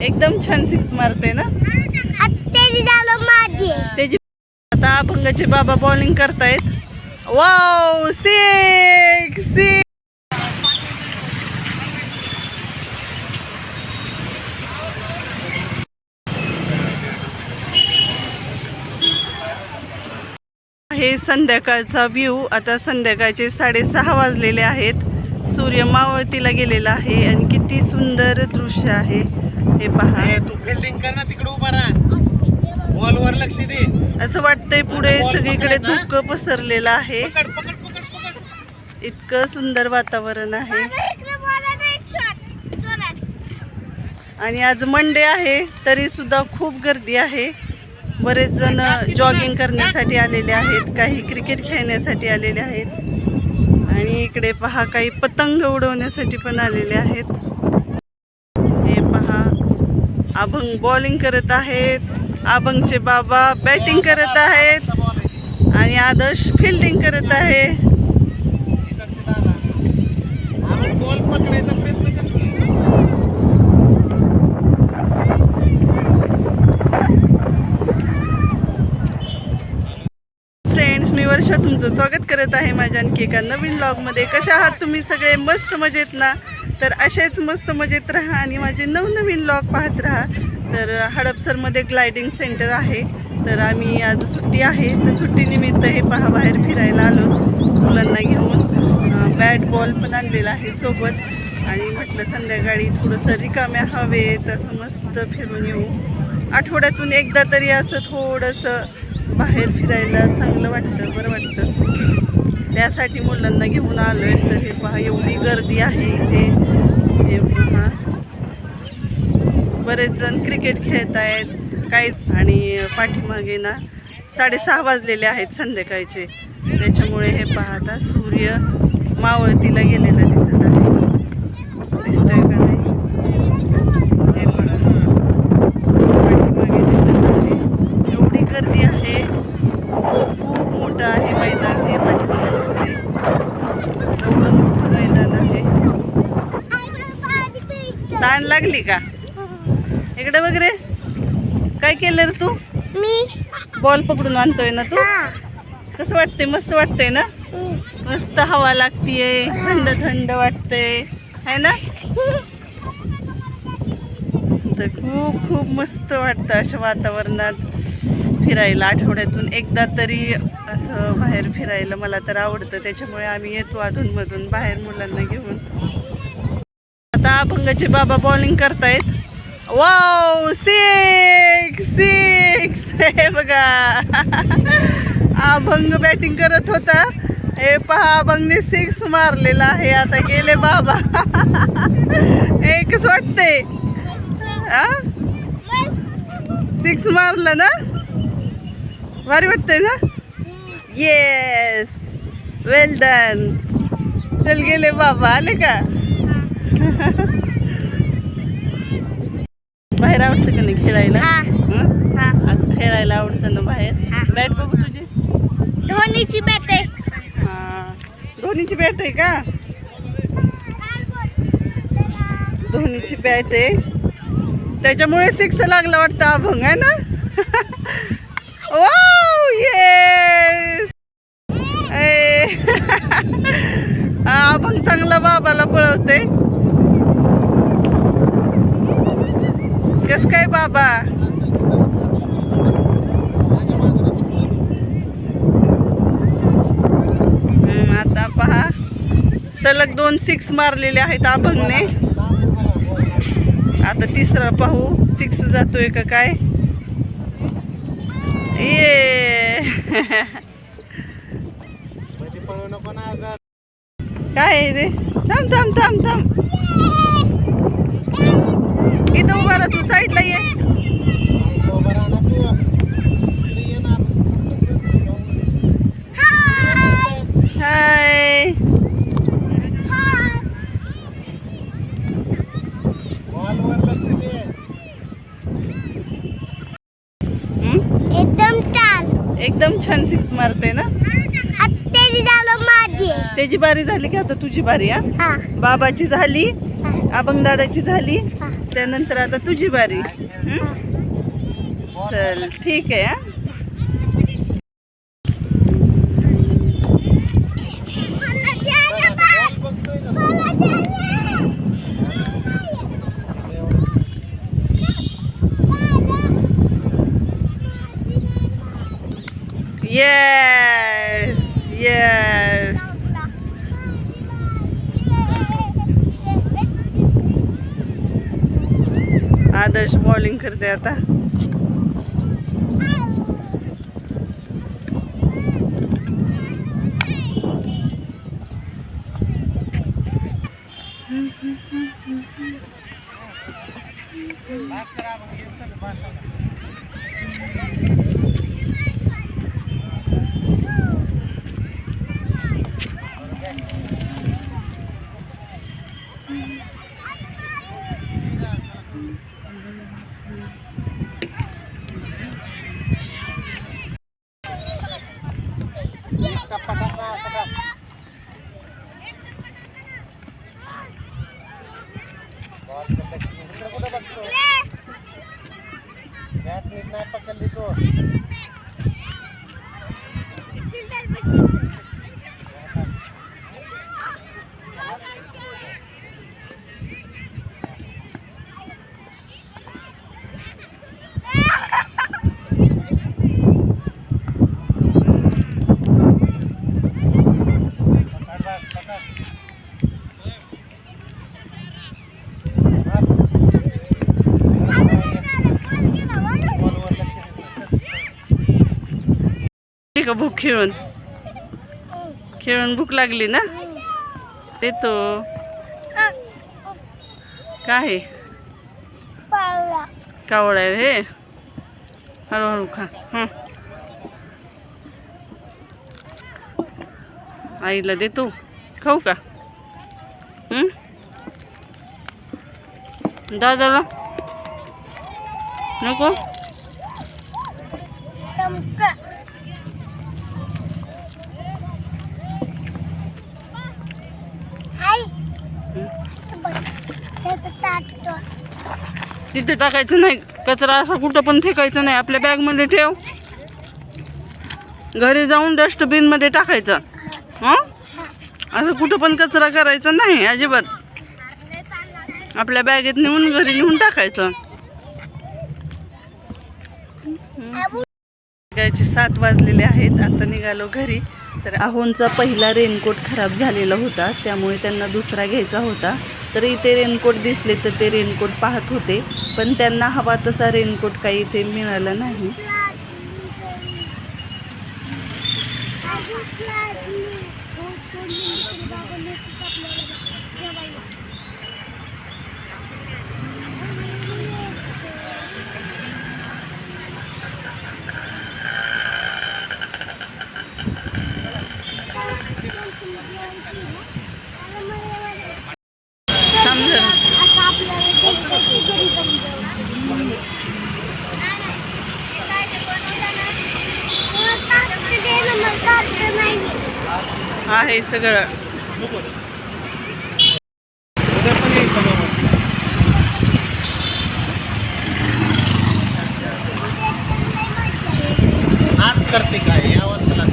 एकदम छान सिक्स मारते ना? त्याची आता अभंगाचे बाबा बॉलिंग करतायत. वाव सिक्स सिक्स हे संध्याकाळचा व्ह्यू आता संध्याकाळचे साडेसहा वाजलेले आहेत. सूर्य मावळतीला गेलेला आहे आणि किती सुंदर दृश्य आहे. हे पहा. ए, तू फिल्डिंग कर ना तिकडे उभा राहा. बॉलवर लक्ष दे. असं वाटतंय पुढे सगळीकडे? धुकं पसरलेलं आहे. पकड पकड पकड पकड. इतकं सुंदर वातावरण आहे. आणि आज मंडे आहे तरी सुद्धा खूप गर्दी आहे. बरेच जण जॉगिंग करण्यासाठी आलेले आहेत काही क्रिकेट खेळण्यासाठी आलेले आहेत. आणि इकडे पहा काही पतंग उडवण्यासाठी पण आलेले आहेत. हे पहा अभंग बॉलिंग करत आहेत. अभंगचे बाबा बॅटिंग करत आहेत. आणि आदर्श फिल्डिंग करत आहे. फ्रेंड्स मी वर्षा तुमचं स्वागत करत आहे माझ्या आणखी एका नवीन ब्लॉगमध्ये कशा आहात तुम्ही सगळे? मस्त मजेत ना? तर असेच मस्त मजेत राहा आणि माझे नवनवीन लॉग पाहत राहा. तर हडपसरमध्ये ग्लायडिंग सेंटर आहे. तर आम्ही आज सुट्टी आहे. तर सुट्टीनिमित्त हे पहा बाहेर फिरायला आलो. मुलांना घेऊन बॅट बॉल पण आणलेला आहे सोबत. आणि म्हटलं संध्याकाळी थोडंसं रिकाम्या हवेत असं मस्त फिरून येऊ. आठवड्यातून एकदा तरी असं थोडंसं बाहेर फिरायला चांगलं वाटतं. बरं वाटतं. त्यासाठी मुलांना घेऊन आलो आहे तर हे पहा एवढी गर्दी आहे इथे. हे पहा. बरेच जण क्रिकेट खेळत आहेत. काही आणि पाठीमागे ना साडेसहा वाजलेले आहेत संध्याकाळचे. त्याच्यामुळे हे पाहता सूर्य मावळतीला गेलेला दिसत आहे दिसतंय का नाही हे बघा पाठीमागे दिसत आहे एवढी गर्दी आहे खूप मोठं आहे मैदान हे पाठीमागे दिसते एवढं मोठं मैदान आहे ताण लागली का? इकडे बघ रे. काय केलं रे तू? मी. बॉल पकडून आणतोय ना तू. कसं वाटतंय? मस्त वाटतंय ना? मस्त हवा लागतीये थंड थंड वाटतंय. है ना? तर खूप खूप मस्त वाटतं अशा वातावरणात फिरायला. आठवड्यातून एकदा तरी असं बाहेर फिरायला मला तर आवडतं. त्याच्यामुळे आम्ही येतो अधूनमधून बाहेर मुलांना घेऊन. अभंगाचे बाबा बॉलिंग करतायत. वाव सिक्स सिक्स हे बघा. अभंग बॅटिंग करत होता. हे पहा अभंगने सिक्स मारलेला आहे. आता गेले बाबा. हे? वाटते सिक्स मारलं ना? भारी वाटतंय ना? येस वेल डन चल गेले बाबा. आले का? बाहेर आवडतं का नाही खेळायला? हा. हं? हा. असं खेळायला आवडतं ना. बाहेर? बॅट बघू तुझी? धोनीची बॅट आहे. हा. धोनीची बॅट आहे का? धोनीची बॅट आहे. त्याच्यामुळे सिक्स लागला वाटतं अभंग आहे ना? वाव येस अभंग चांगला बाबाला पळवते. कस काय बाबा? आता पहा. सलग दोन सिक्स मारलेले आहेत अभंगने आता तिसरा पाहू. सिक्स जातोय का काय? ये. काय आहे ते? थांब थांब थांब थांब. इथं उभा राहा तू साईडला ये. हाय? एकदम छान एकदम छान सिक्स मारते ना हत्तेरी झालं माझी त्याची बारी झाली की आता तुझी बारी हा हा बाबाची झाली. अभंग दादाची झाली हा. त्यानंतर आता तुझी बारी. चल ठीक आहे हा? बघतोय येस येस आदर्श बॉलिंग करते आता पास करा मग येईल चल, पास करा. टप्पा टप्पा असं टाक. बॉल पकडली. इकडं कुठं बघतो बॅट नीट नाही पकडली तो. का भूक खेळून? खेळून भूक लागली ना? देतो. काय आहे? आहे हे. हळूहळू खा. हं. आईला देतो. खाऊ का? हं? दादाला? नको? तिथे टाकायचं नाही. कचरा असा कुठं पण फेकायचं नाही. आपल्या बॅगमध्ये ठेव. घरी जाऊन डस्टबिनमध्ये टाकायचं. हं? असं कुठं पण कचरा करायचा नाही अजिबात. आपल्या बॅगेत नेऊन घरी नेऊन टाकायचं. सकाळचे सात वाजलेले आहेत. आता निघालो घरी. तर आहोंचा पहिला रेनकोट खराब झालेला होता. त्यामुळे त्यांना दुसरा घ्यायचा होता. तर इथे रेनकोट दिसले तर ते रेनकोट पाहत होते पण त्यांना हवा तसा रेनकोट काही इथे मिळाला नाही थांब जरा. आहे सगळं. करते काय? या वर्षाला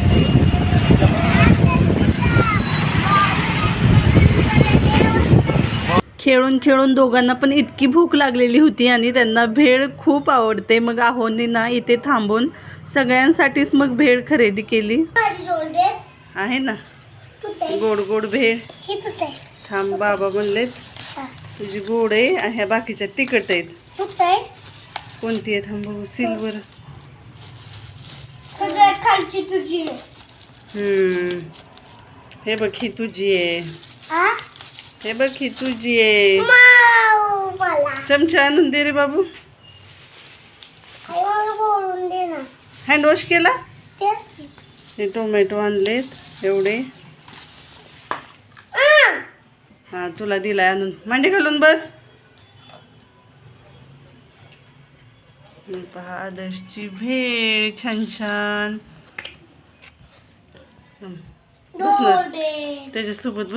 खेळून खेळून दोघांना पण इतकी भूक लागलेली होती आणि त्यांना भेळ खूप आवडते. मग आहोंनी ना इथे थांबून सगळ्यांसाठीच मग भेळ खरेदी केली. आहे ना? गोड गोड भेळ. थांब बाबा म्हणलेत. तुझी गोड आहे आणि ह्या बाकीच्या तिखट आहेत. कोणती आहे थांब बघू सिल्वर. खालची तुझी हम्म. हे बघ ही तुझी आहे. आ? हे बघ ही तुझी आहे. चमचा आणून दे रे बाबू. हळूहळू बोलून दे ना. हँड वॉश केला. हे टोमॅटो आणलेत एवढे! हा तुला दिलाय आणून मांडी घालून बस पहा आदर्शची भेळ छान छान. बस ना. त्याच्यासोबत बस